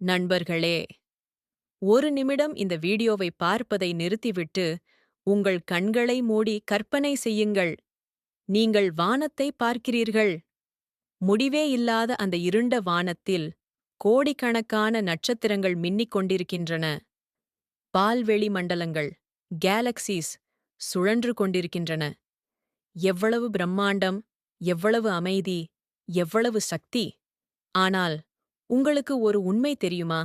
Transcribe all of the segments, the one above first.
நண்பர்களே ஒரு நிமிடம் இந்த வீடியோவை பார்ப்பதை நிறுத்திவிட்டு உங்கள் கண்களை மூடி கற்பனை செய்யுங்கள். நீங்கள் வானத்தை பார்க்கிறீர்கள். முடிவே இல்லாத அந்த இருண்ட வானத்தில் கோடிக்கணக்கான நட்சத்திரங்கள் மின்னிக் கொண்டிருக்கின்றன. பால்வெளி மண்டலங்கள் கேலக்சிஸ் சுழன்று கொண்டிருக்கின்றன. எவ்வளவு பிரம்மாண்டம் எவ்வளவு அமைதி எவ்வளவு சக்தி. ஆனால் உங்களுக்கு ஒரு உண்மை தெரியுமா?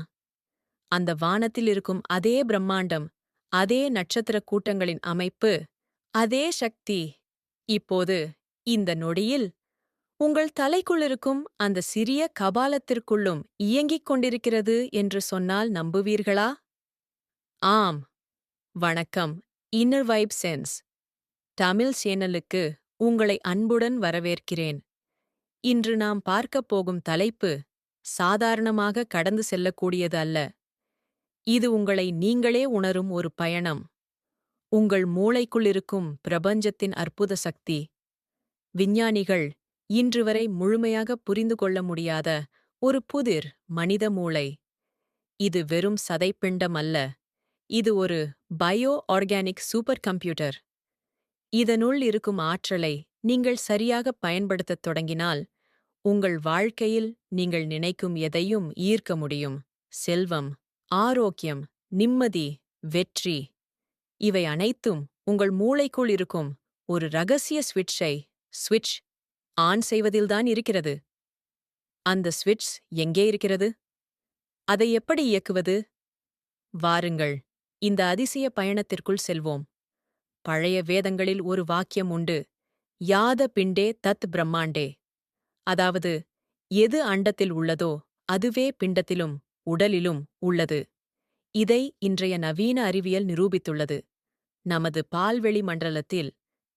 அந்த வானத்தில் இருக்கும் அதே பிரம்மாண்டம் அதே நட்சத்திரக் கூட்டங்களின் அமைப்பு அதே சக்தி. இப்போது இந்த நொடியில் உங்கள் தலைக்குள்ளிருக்கும் அந்த சிறிய கபாலத்திற்குள்ளும் இயங்கிக் கொண்டிருக்கிறது என்று சொன்னால் நம்புவீர்களா? ஆம். வணக்கம். Inner vibe sense. தமிழ் சேனலுக்கு உங்களை அன்புடன் வரவேற்கிறேன். இன்று நாம் பார்க்கப் போகும் தலைப்பு சாதாரணமாக கடந்து செல்லக்கூடியது அல்ல. இது உங்களை நீங்களே உணரும் ஒரு பயணம். உங்கள் மூளைக்குள் இருக்கும் பிரபஞ்சத்தின் அற்புத சக்தி. விஞ்ஞானிகள் இன்று வரை முழுமையாக புரிந்து கொள்ள முடியாத ஒரு புதிர் மனித மூளை. இது வெறும் சதைப்பிண்டம் அல்ல. இது ஒரு பயோ ஆர்கானிக் சூப்பர் கம்ப்யூட்டர். இதனுள் இருக்கும் ஆற்றலை நீங்கள் சரியாக பயன்படுத்தத் தொடங்கினால் உங்கள் வாழ்க்கையில் நீங்கள் நினைக்கும் எதையும் ஈர்க்க முடியும். செல்வம் ஆரோக்கியம் நிம்மதி வெற்றி இவை அனைத்தும் உங்கள் மூளைக்குள் இருக்கும் ஒரு ரகசிய ஸ்விட்சை ஸ்விட்ச் ஆன் செய்வதில்தான் இருக்கிறது. அந்த ஸ்விட்ச் எங்கே இருக்கிறது? அதை எப்படி இயக்குவது? வாருங்கள் இந்த அதிசய பயணத்திற்குள் செல்வோம். பழைய வேதங்களில் ஒரு வாக்கியம் உண்டு யாத பிண்டே தத் பிரம்மாண்டே. அதாவது எது அண்டத்தில் உள்ளதோ அதுவே பிண்டத்திலும் உடலிலும் உள்ளது. இதை இன்றைய நவீன அறிவியல் நிரூபித்துள்ளது. நமது பால்வெளி மண்டலத்தில்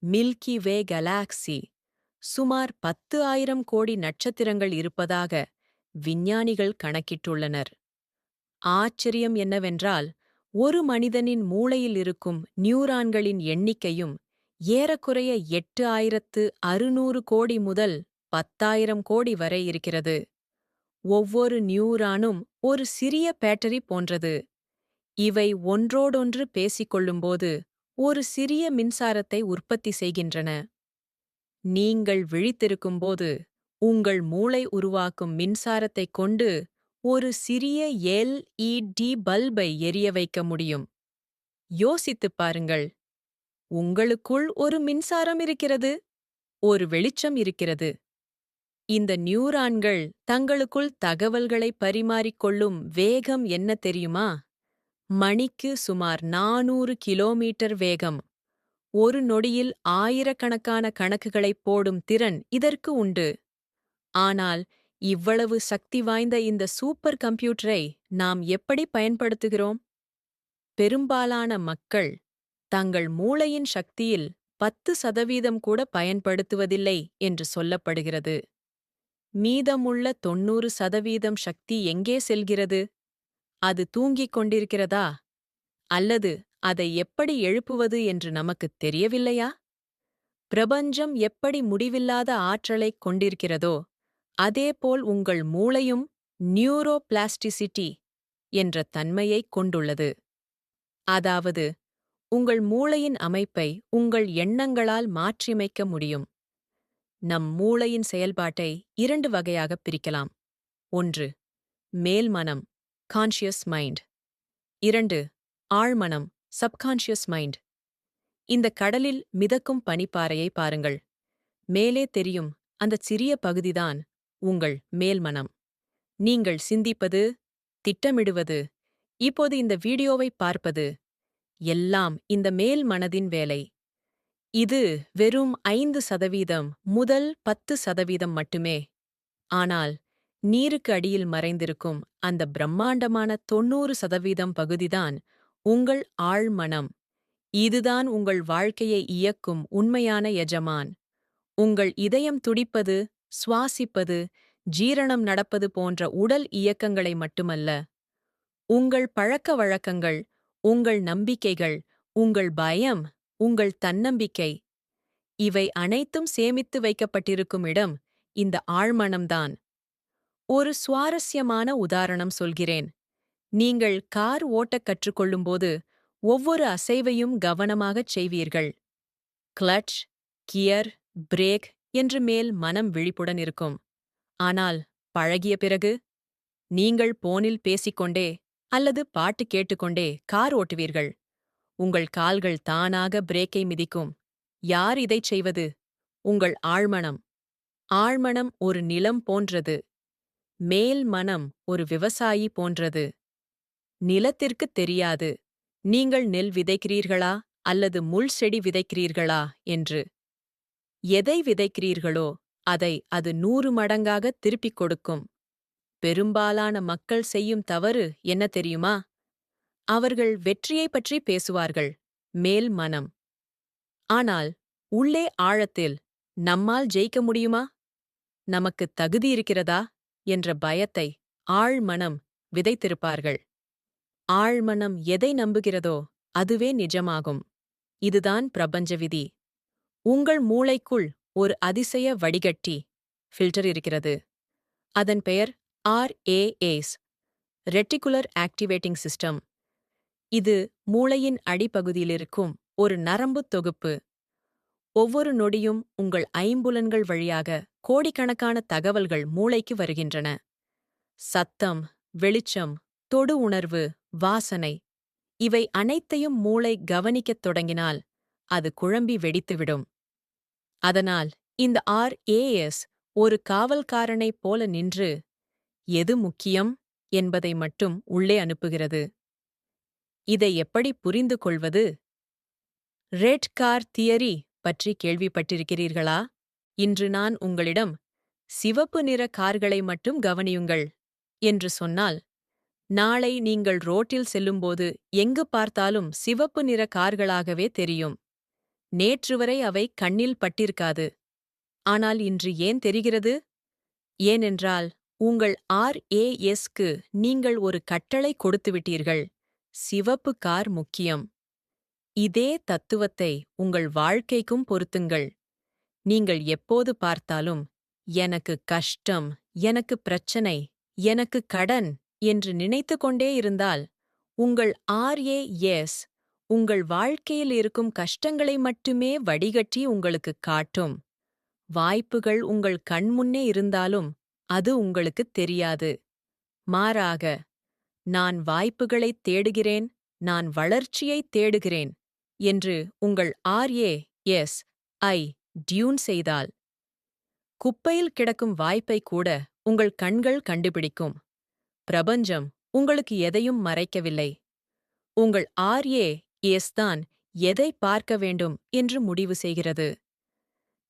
மில்கி வே கலாக்சி சுமார் பத்து ஆயிரம் கோடி நட்சத்திரங்கள் இருப்பதாக விஞ்ஞானிகள் கணக்கிட்டுள்ளனர். ஆச்சரியம் என்னவென்றால் ஒரு மனிதனின் மூளையில் இருக்கும் நியூரான்களின் எண்ணிக்கையும் ஏறக்குறைய எட்டு ஆயிரத்து அறுநூறு கோடி முதல் பத்தாயிரம் கோடி வரை இருக்கிறது. ஒவ்வொரு நியூரானும் ஒரு சிறிய பேட்டரி போன்றது. இவை ஒன்றோடொன்று பேசிக்கொள்ளும்போது ஒரு சிறிய மின்சாரத்தை உற்பத்தி செய்கின்றன. நீங்கள் விழித்திருக்கும்போது உங்கள் மூளை உருவாக்கும் மின்சாரத்தைக் கொண்டு ஒரு சிறிய எல்இடி பல்பை எரிய வைக்க முடியும். யோசித்துப் பாருங்கள். உங்களுக்குள் ஒரு மின்சாரம் இருக்கிறது. ஒரு வெளிச்சம் இருக்கிறது. இந்த நியூரான்கள் தங்களுக்குள் தகவல்களை பரிமாறிக்கொள்ளும் வேகம் என்ன தெரியுமா? மணிக்கு சுமார் நானூறு கிலோமீட்டர் வேகம். ஒரு நொடியில் ஆயிரக்கணக்கான கணக்குகளைப் போடும் திறன் இதற்கு உண்டு. ஆனால் இவ்வளவு சக்தி வாய்ந்த இந்த சூப்பர் கம்ப்யூட்டரை நாம் எப்படி பயன்படுத்துகிறோம்? பெரும்பாலான மக்கள் தங்கள் மூளையின் சக்தியில் பத்து சதவீதம் கூட பயன்படுத்துவதில்லை என்று சொல்லப்படுகிறது. மீதமுள்ள தொன்னூறு சதவீதம் சக்தி எங்கே செல்கிறது? அது தூங்கிக் கொண்டிருக்கிறதா? அல்லது அதை எப்படி எழுப்புவது என்று நமக்குத் தெரியவில்லையா? பிரபஞ்சம் எப்படி முடிவில்லாத ஆற்றலைக் கொண்டிருக்கிறதோ அதேபோல் உங்கள் மூளையும் நியூரோபிளாஸ்டிசிட்டி என்ற தன்மையைக் கொண்டுள்ளது. அதாவது உங்கள் மூளையின் அமைப்பை உங்கள் எண்ணங்களால் மாற்றியமைக்க முடியும். நம் மூளையின் செயல்பாட்டை இரண்டு வகையாகப் பிரிக்கலாம். ஒன்று மேல்மனம் கான்ஷியஸ் மைண்ட் இரண்டு ஆழ்மனம் சப்கான்ஷியஸ் மைண்ட் இந்த கடலில் மிதக்கும் பனிப்பாறையை பாருங்கள். மேலே தெரியும் அந்தச் சிறிய பகுதிதான் உங்கள் மேல்மனம் நீங்கள் சிந்திப்பது திட்டமிடுவது இப்போது இந்த வீடியோவை பார்ப்பது எல்லாம் இந்த மேல் மனதின் வேலை. இது வெறும் ஐந்து சதவீதம் முதல் பத்து சதவீதம் மட்டுமே. ஆனால் நீருக்கு அடியில் மறைந்திருக்கும் அந்த பிரம்மாண்டமான தொன்னூறு சதவீதம் பகுதிதான் உங்கள் ஆழ்மனம் இதுதான் உங்கள் வாழ்க்கையை இயக்கும் உண்மையான எஜமான். உங்கள் இதயம் துடிப்பது சுவாசிப்பது ஜீரணம் நடப்பது போன்ற உடல் இயக்கங்களை மட்டுமல்ல. உங்கள் பழக்க வழக்கங்கள் உங்கள் நம்பிக்கைகள் உங்கள் பயம் உங்கள் தன்னம்பிக்கை. இவை அனைத்தும் சேமித்து வைக்கப்பட்டிருக்கும் இடம் இந்த ஆழ்மனம்தான். ஒரு சுவாரஸ்யமான உதாரணம் சொல்கிறேன். நீங்கள் கார் ஓட்டக் கற்றுக்கொள்ளும்போது ஒவ்வொரு அசைவையும் கவனமாகச் செய்வீர்கள். கிளட்ச் கியர் பிரேக் என்று மேல் மனம் விழிப்புடன் இருக்கும். ஆனால் பழகிய பிறகு நீங்கள் போனில் பேசிக்கொண்டே அல்லது பாட்டு கேட்டுக்கொண்டே கார் ஓட்டுவீர்கள். உங்கள் கால்கள் தானாக பிரேக்கை மிதிக்கும். யார் இதைச் செய்வது? உங்கள் ஆழ்மனம். ஆழ்மனம் ஒரு நிலம் போன்றது. மேல் மனம் ஒரு விவசாயி போன்றது. நிலத்திற்குத் தெரியாது. நீங்கள் நெல் விதைக்கிறீர்களா? அல்லது முள் செடி விதைக்கிறீர்களா? என்று. எதை விதைக்கிறீர்களோ அதை அது நூறு மடங்காக திருப்பிக் கொடுக்கும். பெரும்பாலான மக்கள் செய்யும் தவறு என்ன தெரியுமா? அவர்கள் வெற்றியைப் பற்றி பேசுவார்கள். மேல் மனம். ஆனால் உள்ளே ஆழத்தில் நம்மால் ஜெயிக்க முடியுமா? நமக்கு தகுதி இருக்கிறதா? என்ற பயத்தை ஆழ்மனம் விதைத்திருப்பார்கள். ஆழ்மனம் எதை நம்புகிறதோ அதுவே நிஜமாகும். இதுதான் பிரபஞ்ச விதி. உங்கள் மூளைக்குள் ஒரு அதிசய வடிகட்டி ஃபில்டர் இருக்கிறது. அதன் பெயர் ஆர்ஏஏஸ் ரெட்டிகுலர் ஆக்டிவேட்டிங் சிஸ்டம். இது மூளையின் அடிப்பகுதியிலிருக்கும் ஒரு நரம்புத் தொகுப்பு. ஒவ்வொரு நொடியும் உங்கள் ஐம்புலன்கள் வழியாக கோடிக்கணக்கான தகவல்கள் மூளைக்கு வருகின்றன. சத்தம் வெளிச்சம் தொடு உணர்வு வாசனை இவை அனைத்தையும் மூளை கவனிக்கத் தொடங்கினால் அது குழம்பி வெடித்துவிடும். அதனால் இந்த ஆர் ஏஎஸ் ஒரு காவல்காரனைப் போல நின்று எது முக்கியம்? என்பதை மட்டும் உள்ளே அனுப்புகிறது. இதை எப்படி புரிந்து கொள்வது? ரெட் கார் தியரி பற்றி கேள்விப்பட்டிருக்கிறீர்களா? இன்று நான் உங்களிடம் சிவப்பு நிற கார்களை மட்டும் கவனியுங்கள் என்று சொன்னால் நாளை நீங்கள் ரோட்டில் செல்லும்போது எங்கு பார்த்தாலும் சிவப்பு நிற கார்களாகவே தெரியும். நேற்று வரை அவை கண்ணில் பட்டிருக்காது. ஆனால் இன்று ஏன் தெரிகிறது? ஏனென்றால் உங்கள் ஆர்ஏஎஸ்க்கு நீங்கள் ஒரு கட்டளை கொடுத்துவிட்டீர்கள். சிவப்பு கார் முக்கியம். இதே தத்துவத்தை உங்கள் வாழ்க்கைக்கும் பொருத்துங்கள். நீங்கள் எப்போது பார்த்தாலும் எனக்கு கஷ்டம் எனக்கு பிரச்சனை எனக்கு கடன் என்று நினைத்து கொண்டே இருந்தால் உங்கள் ஆர்ஏஎஸ் உங்கள் வாழ்க்கையில் இருக்கும் கஷ்டங்களை மட்டுமே வடிகட்டி உங்களுக்குக் காட்டும். வாய்ப்புகள் உங்கள் கண்முன்னே இருந்தாலும் அது உங்களுக்குத் தெரியாது. மாறாக நான் வாய்ப்புகளைத் தேடுகிறேன் நான் வளர்ச்சியைத் தேடுகிறேன் என்று உங்கள் ஆர்ஏ எஸ் ஐ டியூன் செய்தால். குப்பையில் கிடக்கும் வாய்ப்பை கூட உங்கள் கண்கள் கண்டுபிடிக்கும். பிரபஞ்சம் உங்களுக்கு எதையும் மறைக்கவில்லை. உங்கள் ஆர்ஏ எஸ் தான் எதை பார்க்க வேண்டும் என்று முடிவு செய்கிறது.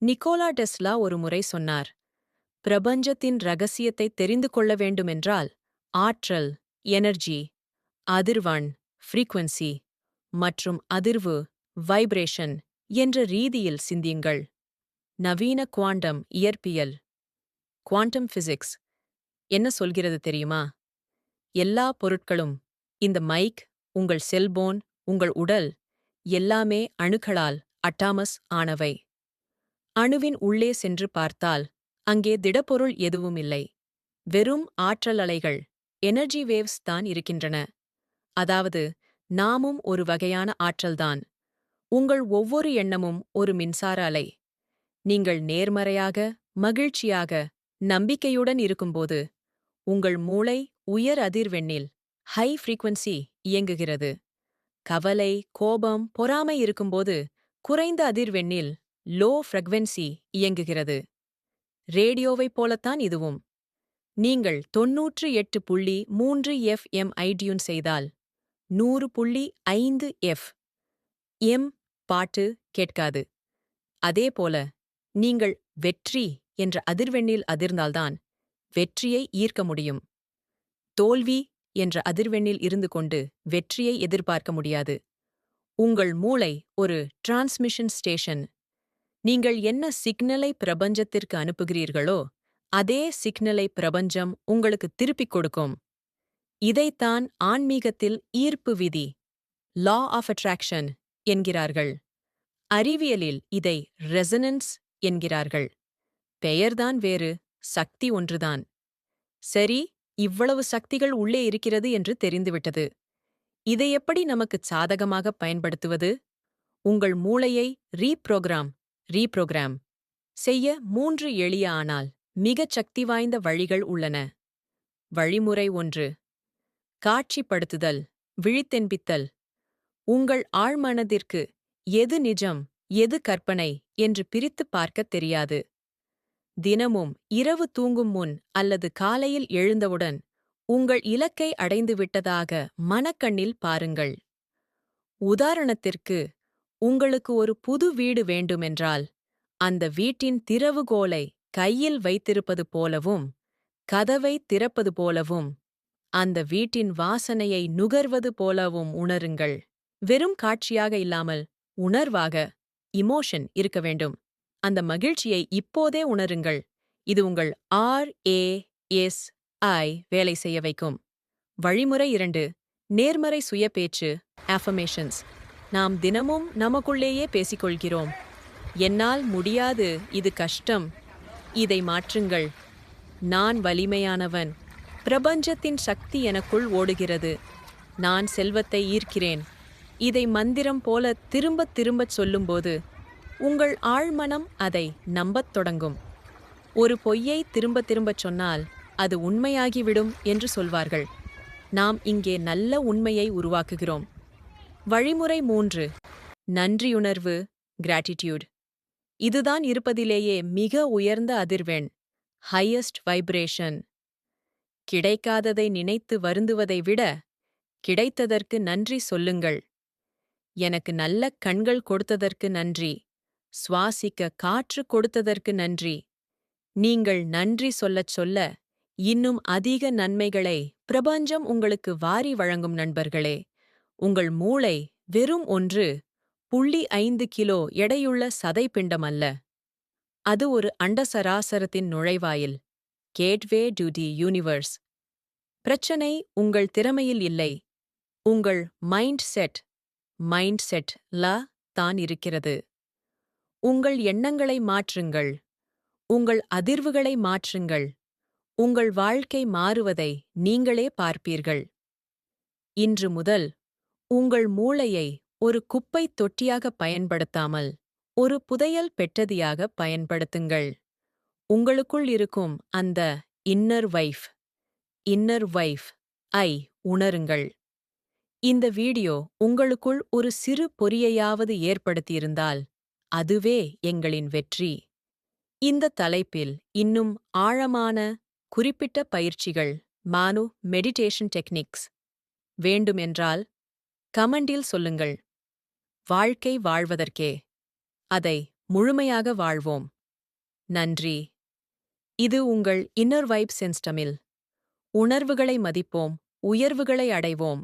நிக்கோலா டெஸ்லா ஒரு முறை சொன்னார் பிரபஞ்சத்தின் ரகசியத்தை தெரிந்து கொள்ள வேண்டுமென்றால் ஆற்றல் எனர்ஜி அதிர்வன் ஃப்ரீக்வன்சி மற்றும் அதிர்வு வைப்ரேஷன் என்ற ரீதியில் சிந்தியுங்கள். நவீன குவாண்டம் இயற்பியல் குவாண்டம் பிசிக்ஸ் என்ன சொல்கிறது தெரியுமா? எல்லா பொருட்களும் இந்த மைக் உங்கள் செல்போன் உங்கள் உடல் எல்லாமே அணுக்களால் அட்டாமஸ் ஆனவை. அணுவின் உள்ளே சென்று பார்த்தால் அங்கே திடப்பொருள் எதுவும் இல்லை வெறும் ஆற்றல் அலைகள் எனர்ஜி வேவ்ஸ் தான் இருக்கின்றன. அதாவது நாமும் ஒரு வகையான ஆற்றல்தான் உங்கள் ஒவ்வொரு எண்ணமும் ஒரு மின்சார அலை. நீங்கள் நேர்மறையாக மகிழ்ச்சியாக நம்பிக்கையுடன் இருக்கும்போது உங்கள் மூளை உயர் அதிர்வெண்ணில் ஹை ஃப்ரீக்வன்சி இயங்குகிறது. கவலை கோபம் பொறாமை இருக்கும்போது குறைந்த அதிர்வெண்ணில் லோ ஃப்ரெக்வென்சி இயங்குகிறது. ரேடியோவைப் போலத்தான் இதுவும். நீங்கள் தொன்னூற்று எட்டு புள்ளி மூன்று எஃப் எம் ஐடியூன் செய்தால் நூறு புள்ளி ஐந்து எஃப் எம் பாட்டு கேட்காது. அதேபோல நீங்கள் வெற்றி என்ற அதிர்வெண்ணில் அதிர்ந்தால்தான் வெற்றியை ஈர்க்க முடியும். தோல்வி என்ற அதிர்வெண்ணில் இருந்து கொண்டு வெற்றியை எதிர்பார்க்க முடியாது. உங்கள் மூளை ஒரு டிரான்ஸ்மிஷன் ஸ்டேஷன். நீங்கள் என்ன சிக்னலை பிரபஞ்சத்திற்கு அனுப்புகிறீர்களோ அதே சிக்னலை பிரபஞ்சம் உங்களுக்கு திருப்பிக் கொடுக்கும். இதைத்தான் ஆன்மீகத்தில் ஈர்ப்பு விதி லா ஆஃப் அட்ராக்ஷன் என்கிறார்கள். அறிவியலில் இதை ரெசனன்ஸ் என்கிறார்கள். பெயர்தான் வேறு சக்தி ஒன்றுதான். சரி இவ்வளவு சக்திகள் உள்ளே இருக்கிறது என்று தெரிந்துவிட்டது. இதை எப்படி நமக்கு சாதகமாக பயன்படுத்துவது? உங்கள் மூளையை ரீப்ரோக்ராம் ரீப்ரோகிராம் செய்ய மூன்று எளிய ஆனால். மிகச் சக்தி வாய்ந்த வழிகள் உள்ளன. வழிமுறை ஒன்று. காட்சிப்படுத்துதல் விழித்தென்பித்தல். உங்கள் ஆழ்மனதிற்கு எது நிஜம் எது கற்பனை என்று பிரித்துப் பார்க்கத் தெரியாது. தினமும் இரவு தூங்கும் முன் அல்லது காலையில் எழுந்தவுடன் உங்கள் இலக்கை அடைந்துவிட்டதாக மனக்கண்ணில் பாருங்கள். உதாரணத்திற்கு உங்களுக்கு ஒரு புது வீடு வேண்டுமென்றால் அந்த வீட்டின் திறவுகோலை கையில் வைத்திருப்பது போலவும் கதவை திறப்பது போலவும் அந்த வீட்டின் வாசனையை நுகர்வது போலவும் உணருங்கள். வெறும் காட்சியாக இல்லாமல் உணர்வாக இமோஷன் இருக்க வேண்டும். அந்த மகிழ்ச்சியை இப்போதே உணருங்கள். இது உங்கள் ஆர் ஏ எஸ் ஐ வேலை செய்ய வைக்கும். வழிமுறை இரண்டு நேர்மறை சுய பேச்சு நாம் தினமும் நமக்குள்ளேயே பேசிக்கொள்கிறோம். என்னால் முடியாது இது கஷ்டம். இதை மாற்றுங்கள். நான் வலிமையானவன். பிரபஞ்சத்தின் சக்தி எனக்குள் ஓடுகிறது. நான் செல்வத்தை ஈர்க்கிறேன். இதை மந்திரம் போல திரும்பத் திரும்பச் சொல்லும்போது உங்கள் ஆழ்மனம் அதை நம்பத் தொடங்கும். ஒரு பொய்யை திரும்ப திரும்பச் சொன்னால் அது உண்மையாகிவிடும் என்று சொல்வார்கள். நாம் இங்கே நல்ல உண்மையை உருவாக்குகிறோம். வழிமுறை மூன்று. நன்றியுணர்வு கிராட்டிடியூட் இதுதான் இருப்பதிலேயே மிக உயர்ந்த அதிர்வெண் ஹையஸ்ட் வைப்ரேஷன் கிடைக்காததை நினைத்து வருந்துவதை விட கிடைத்ததற்கு நன்றி சொல்லுங்கள். எனக்கு நல்ல கண்கள் கொடுத்ததற்கு நன்றி சுவாசிக்க காற்று கொடுத்ததற்கு நன்றி. நீங்கள் நன்றி சொல்லச் சொல்ல இன்னும் அதிக நன்மைகளை பிரபஞ்சம் உங்களுக்கு வாரி வழங்கும் நண்பர்களே உங்கள் மூளை வெறும் ஒன்று புள்ளி ஐந்து கிலோ எடையுள்ள சதைப்பிண்டம் அல்ல. அது ஒரு அண்டசராசரத்தின் நுழைவாயில். Gateway to the universe. பிரச்சனை உங்கள் திறமையில் இல்லை. உங்கள் மைண்ட் செட் மைண்ட் செட் ல தான் இருக்கிறது. உங்கள் எண்ணங்களை மாற்றுங்கள். உங்கள் அதிர்வுகளை மாற்றுங்கள். உங்கள் வாழ்க்கை மாறுவதை நீங்களே பார்ப்பீர்கள். இன்று முதல் உங்கள் மூளையை ஒரு குப்பைத் தொட்டியாக பயன்படுத்தாமல் ஒரு புதையல் பெற்றதியாக பயன்படுத்துங்கள். உங்களுக்குள் இருக்கும் அந்த இன்னர் வைஃப் இன்னர் வைஃப் ஐ உணருங்கள். இந்த வீடியோ உங்களுக்குள் ஒரு சிறு பொறியையாவது ஏற்படுத்தியிருந்தால் அதுவே எங்களின் வெற்றி. இந்த தலைப்பில் இன்னும் ஆழமான குறிப்பிட்ட பயிற்சிகள் மானு மெடிடேஷன் டெக்னிக்ஸ் வேண்டுமென்றால் கமெண்டில் சொல்லுங்கள். வாழ்க்கை வாழ்வதற்கே. அதை முழுமையாக வாழ்வோம். நன்றி. இது உங்கள் இன்னர் வைப் சென்ஸ்டமில் உணர்வுகளை மதிப்போம் உயர்வுகளை அடைவோம்.